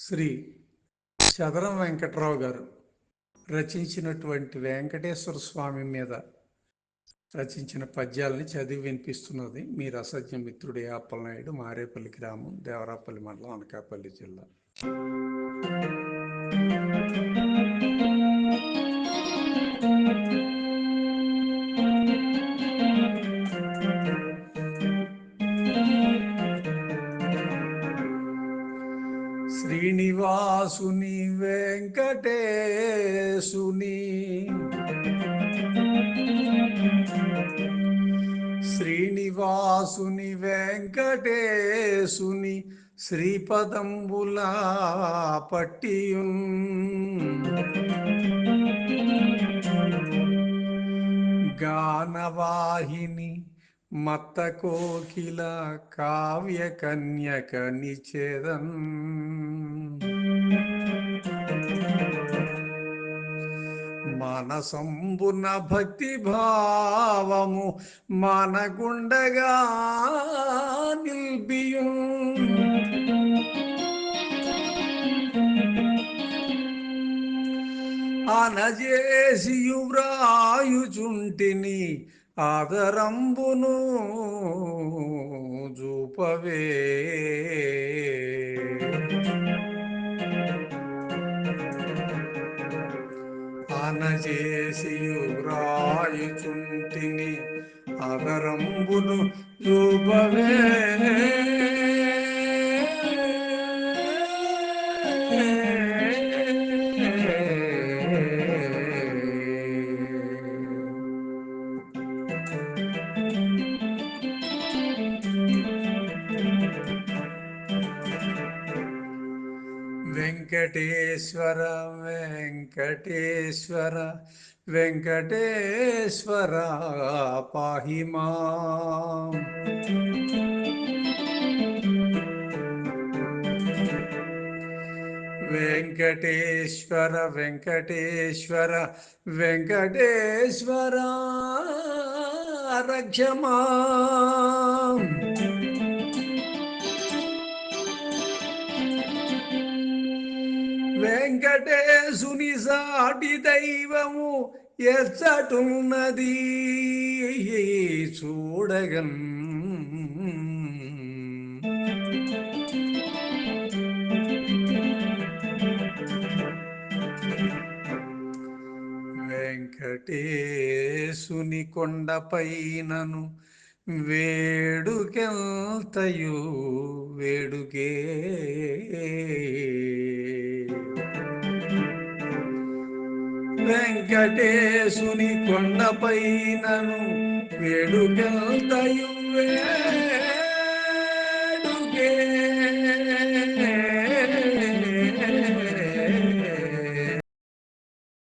శ్రీ చదరం వెంకట్రావు గారు రచించినటువంటి వెంకటేశ్వర స్వామి మీద రచించిన పద్యాలని చదివి వినిపిస్తున్నది మీ రసజ్ఞ మిత్రుడు యాప్పలనాయుడు మారేపల్లి గ్రామం దేవరాపల్లి మండలం అనకాపల్లి జిల్లా. శ్రీనివాసుని వెంకటేశుని. శ్రీనివాసుని వెంకటేశుని శ్రీపదంబులా పట్టియున్. గానవాహిని మత్త కోకిల కావ్య కన్యక నిచేదన్. మనసంబున భక్తి భావము మనగుండగా నిల్బియు అనజేసియు వ్రాయుచుంటిని ఆదరంబును చూపవే అనజేసియు వ్రాయుచుంటిని ఆదరంబును చూపవే. వెంకటేశ్వర వెంకటేశ్వర వెంకటేశ్వర పాహిమా. వెంకటేశ్వర వెంకటేశ్వర వెంకటేశ్వర రక్షమా. వెంకటేశుని సాటి దైవము ఎచ్చటున్నది. చూడగన్ వెంకటేశుని కొండపైనను వేడుకెల్తయు వేడుకే. వెంకటేశుని కొండపైనను వేడుకెల్తయు వేడుకే.